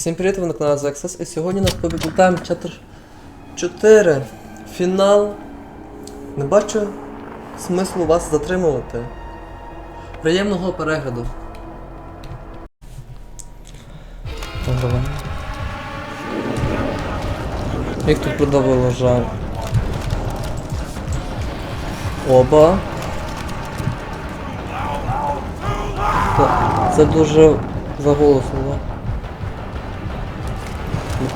Всім привіт, ви на каналі Access, і сьогодні нас повідомляємо чатер 4. Фінал. Не бачу смислу вас затримувати. Приємного перегляду. Як тут придавило жаль. Оба. Це дуже заголосно?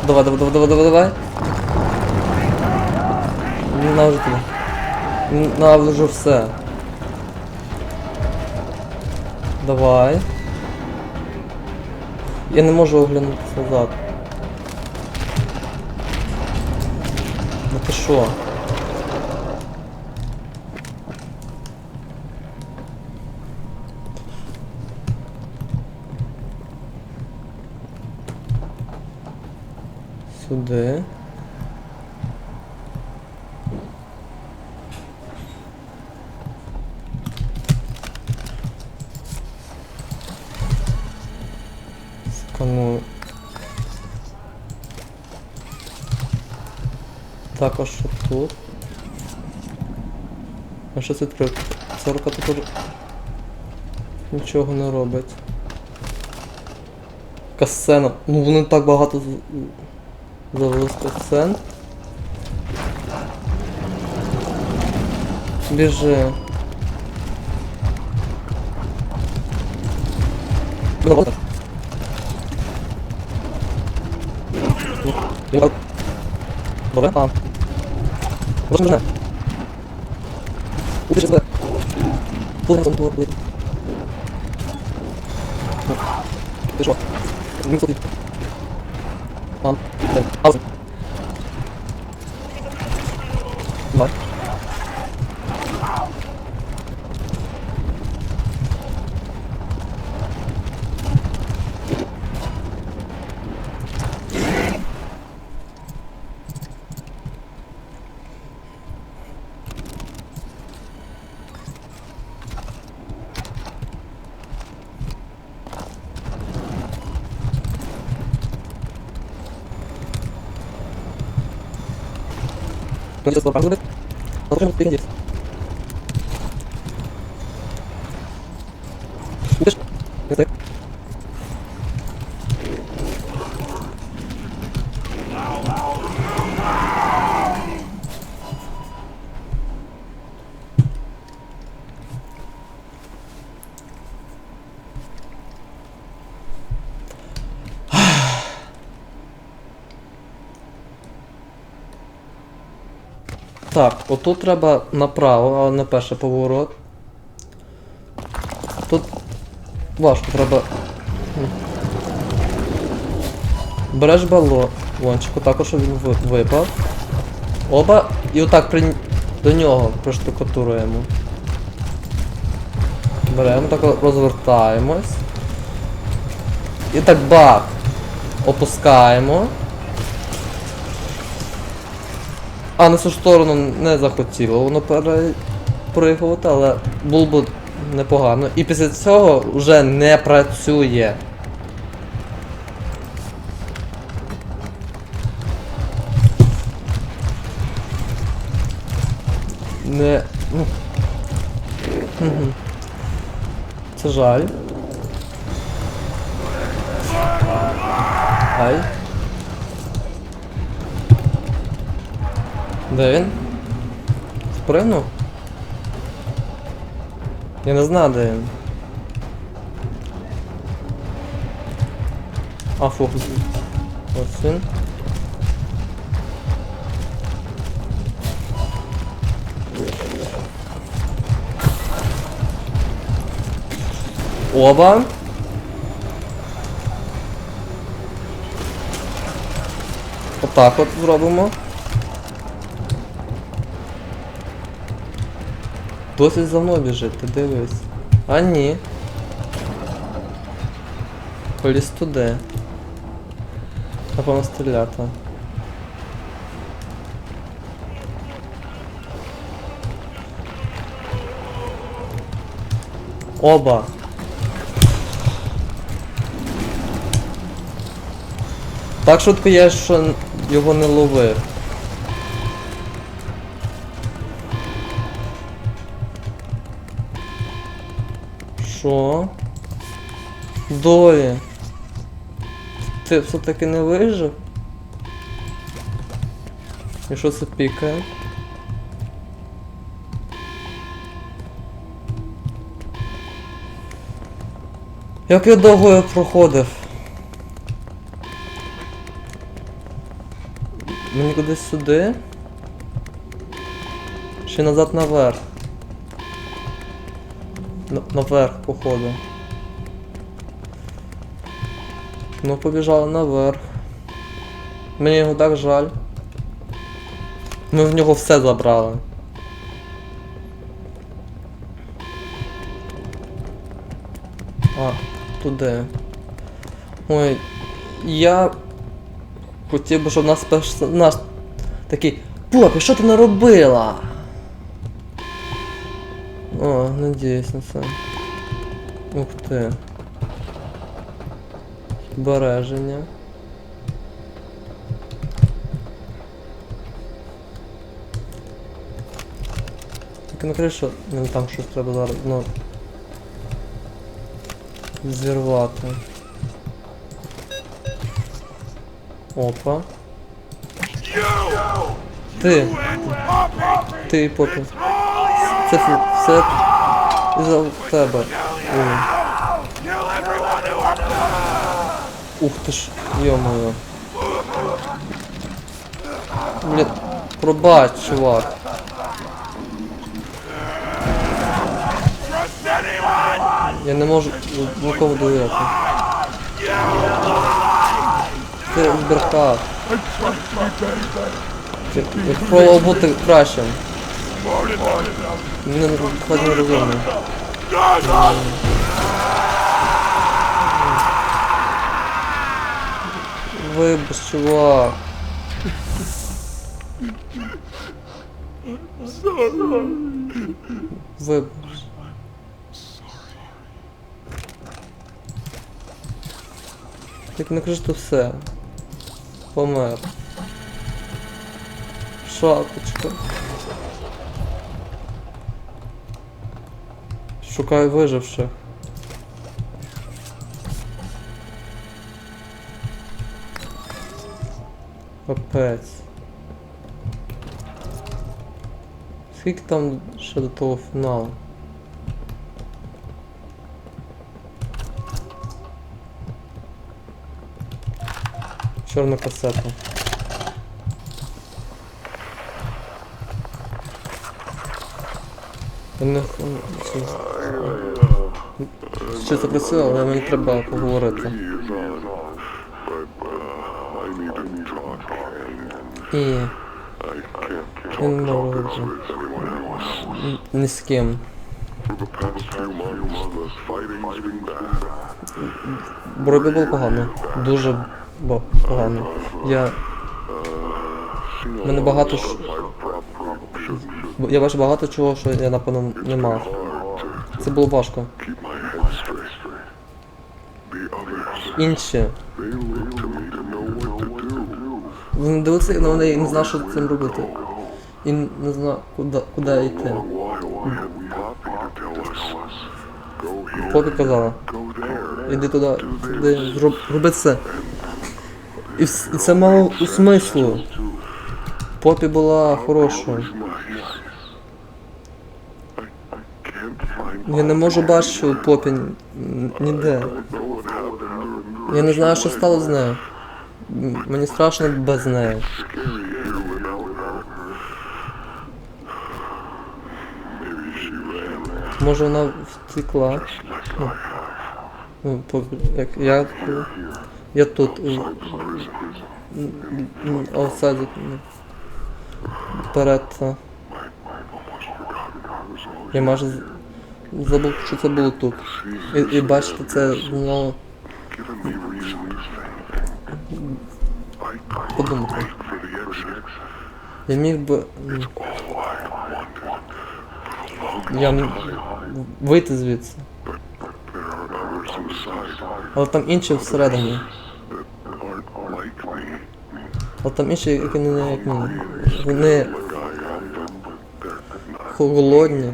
Давай, давай, давай, давай, давай, давай. Ненавижу тебе. Ненавижу все. Давай. Я не можу оглянутися назад. Ну ти що? Сюди. Сканую. Також тут. А що це? Ця рука тепер нічого не робить. Касцена. Ну вони так багато з- завели сцен. Біжи. Давай. Добре? А. Може не Убіжи тебе. Пулем там туалет. Ти що? Не сходи. Mantıklı. Var. ikut bapak gue deh. Harusnya aja. Так, отут треба направо, але не перший поворот. Тут важко треба. Береш балончик, отак, щоб він випав. Оба. І отак при... до нього приштукатуруємо. Беремо, так розвертаємось. І так бак. Опускаємо. А на цю сторону не захотіло воно перепригувати, але було б непогано. І після цього вже не працює. Не. Ну. Це жаль. Ай. Де він? Спригнув? Я не знаю, де він. А, фух. Ось він. Оба. Отак от зробимо. Досить за мною біжить, ти дивись. А ні. Поліз туди. Напевно стріляти. Оба. Так швидко я н- його не ловив. Що? Долі. Ти все-таки не вижив? І що це пікає? Як я довго я проходив? Мені кудись сюди? Чи назад наверх? На- наверх, походу. Ну, побіжали наверх. Мені його так жаль. Ми в нього все забрали. А, туди. Ой, я хотів би, щоб нас персонаж такий. Попі, що ти наробила? О, надіюсь на це. Ух ти. Береження. Тільки на кришу, ну там щось треба зараз, ну. Зірвати. Опа. Ти. Ти попі. Це фу- Все за тебе. Ух ти ж, йо-моє. Блін, пробач, чувак. Я не можу нікому довіряти. Ти збрехав. Ти пробував бути кращим. Не хоч не. Вибач, чувак. Вибач. Так не кажи, що все. Помер. Шапочка. Шукаю виживших. Капець. Скільки там ще до того фіналу? Чорна касета. Це працює, але мені треба поговорити. І я не можу говорити. Ні- з ким. Боротьба було погано. Дуже погано. Я. Мене багато ж. Я бачу багато чого, що я напевно не мав. Це було важко. Інші. Вони дивилися мене і не знав, що цим робити. І не знав, куди, куди йти. Попі казала. Іди туди, туди, зроб, роби це. І, це мало смислу. Попі була хорошою. Я не можу бачити у попі н- ніде. Я не знаю, що стало з нею. Мені страшно без неї. Може вона втекла. Ну, Ну, як я, я тут. Офсайд. м, Перед. Я майже забув, що це було тут. І, і бачите, це ну, подумати. Я міг би. Я вийти звідси. Але там інші всередині. А там інші, які не як міни. Вони голодні.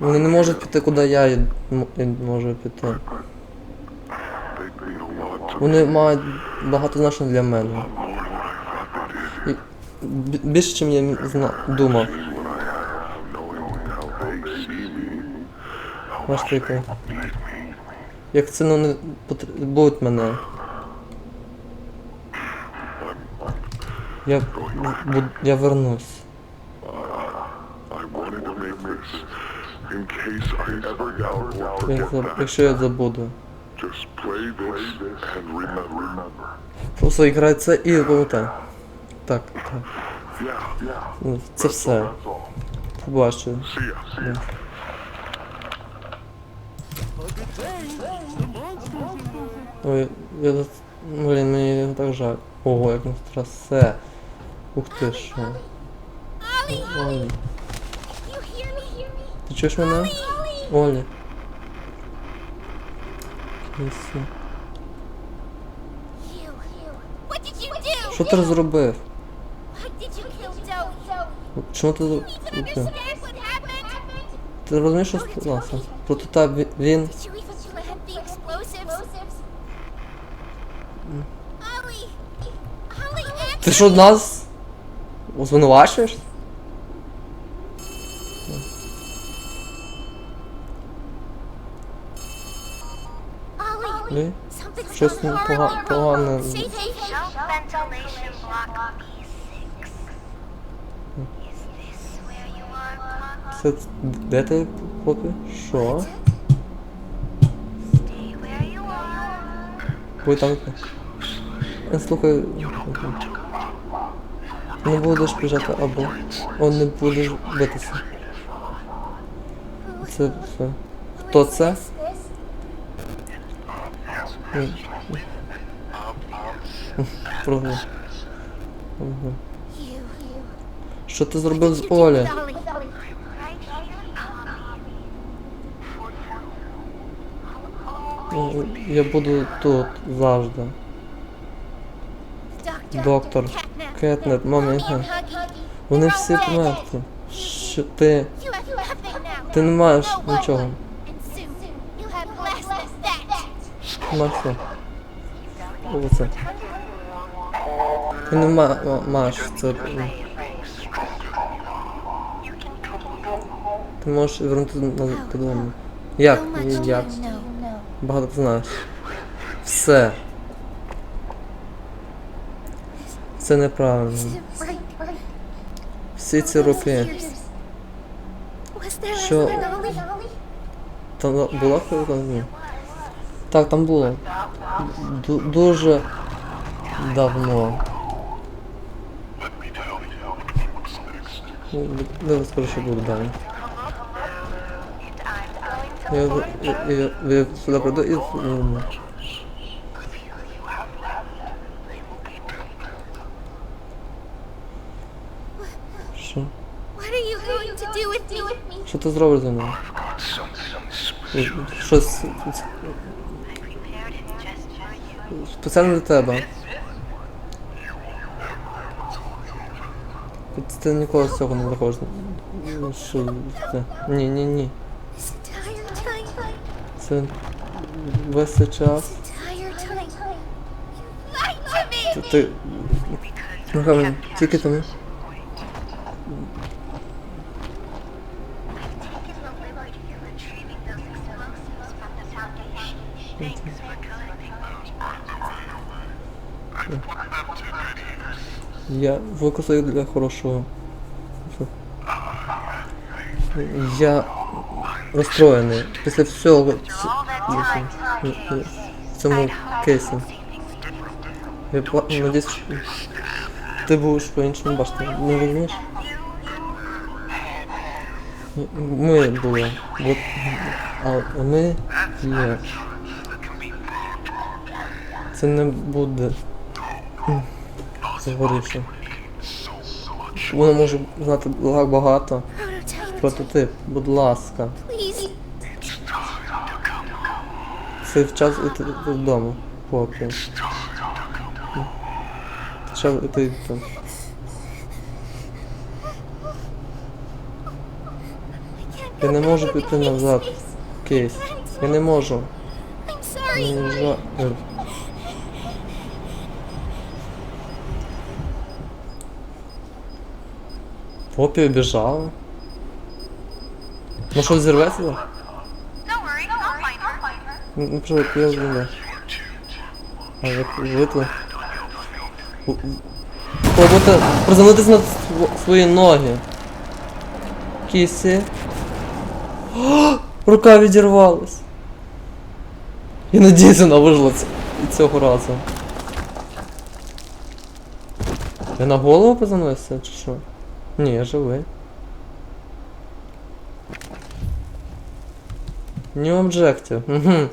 Вони не можуть піти, куди я можу піти. Вони мають багато значення для мене. І більше, ніж я зна- думав. Need me. Як сильно вони потребують мене. Я, я вернусь. Якщо я забуду. Just play this and remember. Просто іграй це і пам'ятай. Так, так. Ну, Це все. Побачу. Ой, я за- Блін, мені так жаль. Ого, як нас трасе. Ух ти що. Ollie! Ти чуєш мене? You do? Що ти зробив? Why did you kill Zoe? Чому ти зробив? Ти розумієш, що сталося? Проти тебе він. Ти що нас звинувачуєш? Where you are, Papa? Це де ти, хлопці? Що? Stay where you are. Ви там. Е, Слухай. Не будеш біжати або. О, не будеш битися. Це все. Хто це? Правда. Що ти зробив з Олі? Ну, Я буду тут завжди. Доктор. Кетнет, мамі. Вони всі померті. Що ти? Ти не маєш нічого. That. Оце. Не ма- ма- маєш це. Ти можеш вернути додому. Як? Як? Багато ти знаєш. Все. Це неправильно. Всі ці роки. Що? Там була хвилина? Ні. Так, там було. Ду- дуже давно. Let me tell you what's next. Ну, Не розкажу, що буде далі. And I'm going to Я, я, я, я сюди прийду і... м, Що? What are you going to do with me? Що ти зробиш за мною? Щось спеціально для тебе. Ти ніколи з цього не виходиш. Ну, Що це? Ні, ні, ні. Це весь цей час. Ти, ти... Ну, тільки тому. Я використаю для хорошого. Я розстроєний після всього в цьому кейсі. Я надіюсь, ти будеш по-іншому бачити. Не розумієш? Ми були. От, а ми є. Це не буде згорівши. Вона може знати багато. Прототип, будь ласка. Це в час іти додому, поки. Ще ти там. Я не можу піти назад. Кейс. Я не можу. Мені жаль. Попі обіжала. Ну що, зірветься? Find her. Ну, ну, я знаю. А витли. Пробувати приземлитися на свої ноги. Кісі. О, рука відірвалась. Я надіюсь, вона вижила цього разу. Я на голову приземлився, чи що? Ні, живий. New Objective. Угу.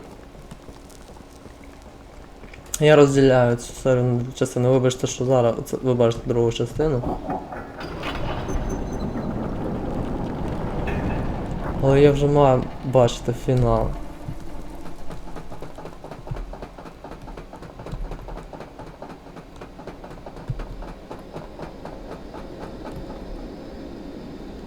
Я розділяю цю серію частини. Вибачте, що зараз ви бачите другу частину. Але я вже маю бачити фінал.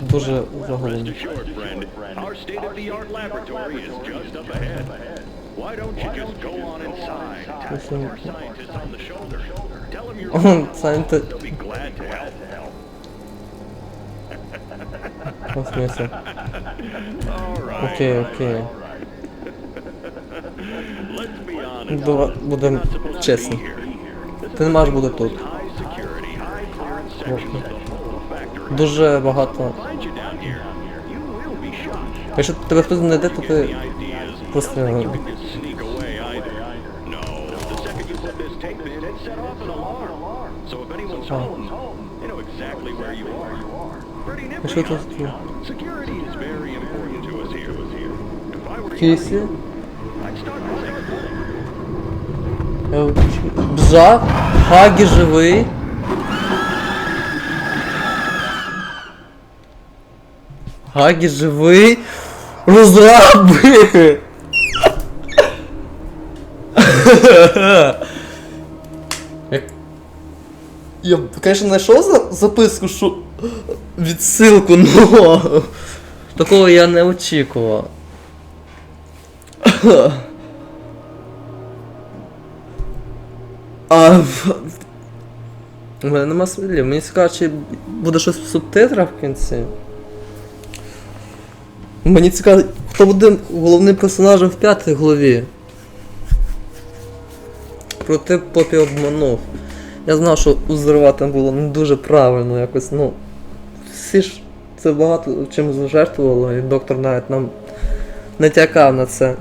дуже lost. Санта, right. Окей, окей. Давай be чесні. Ти не маєш бути тут. High Дуже багато. Якщо тебе хтось знайде, то ти просто Oh. А що тут? Security is very important Хагі живий. Розраби! Я, конечно, знайшов за записку, що відсилку, но такого я не очікував. А. У мене нема слів. Мені цікаво, чи буде щось в субтитрах в кінці. Мені цікаво, хто буде головним персонажем в п'ятій главі. Проте Попі обманув. Я знав, що узривати було не дуже правильно якось, ну. Всі ж це багато чим жертвувало, і доктор навіть нам натякав на це.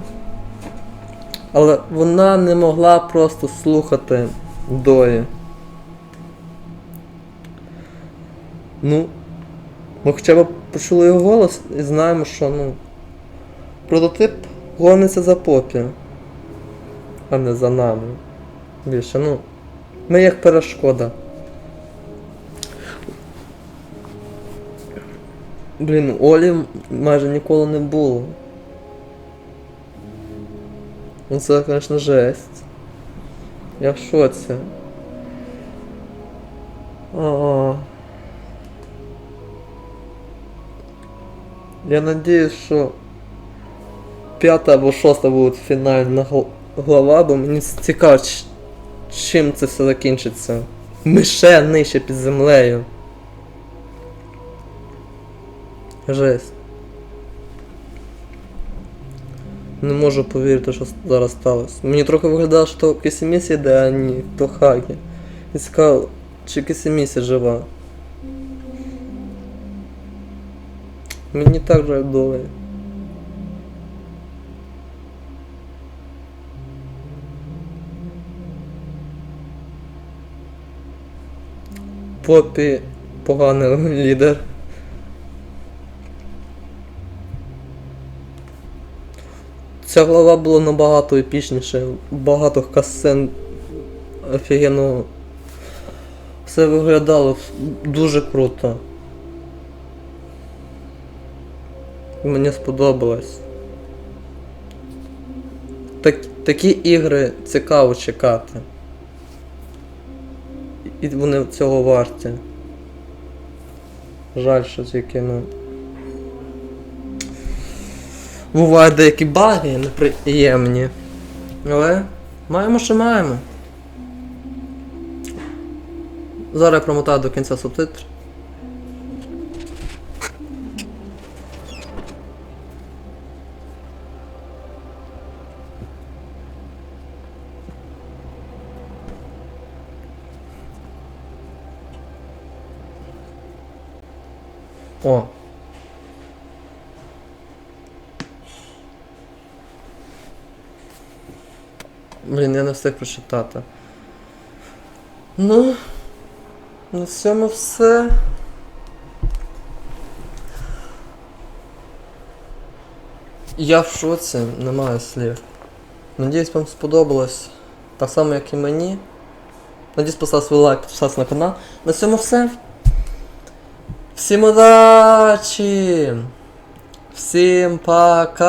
Але вона не могла просто слухати Дої. Ну, ми хоча б почули його голос і знаємо, що ну. Прототип гониться за попі, а не за нами. Більше, ну. Ми як перешкода. Блін, Олі майже ніколи не було. Ну це, звісно, жесть. Я в шоці. А. Я надіюсь, що п'ята або шоста буде фінальна глава, бо мені цікаво, чим це все закінчиться. Ми ще нижче під землею. Жесть. Не можу повірити, що зараз сталося. Мені трохи виглядало, що то Кисімісі йде, а ні, то Хагі. І цікаво, чи Кисімісі жива. Мені так жаль долі. Попі поганий лідер. Ця глава була набагато епічніше, багато касцен офігенно. Все виглядало дуже круто. Мені сподобалось. Так, такі ігри цікаво чекати. І вони цього варті. Жаль, що тільки, ну. Бувають деякі баги неприємні. Але маємо, що маємо. Зараз промотаю до кінця субтитр. О. Блін, я не встиг прочитати. Ну, на цьому все. Я в шоці, немає слів. Надіюсь, вам сподобалось. Так само, як і мені. Надіюсь, поставити свій лайк, підписатися на канал. На цьому все. Всім удачі! Всім пока!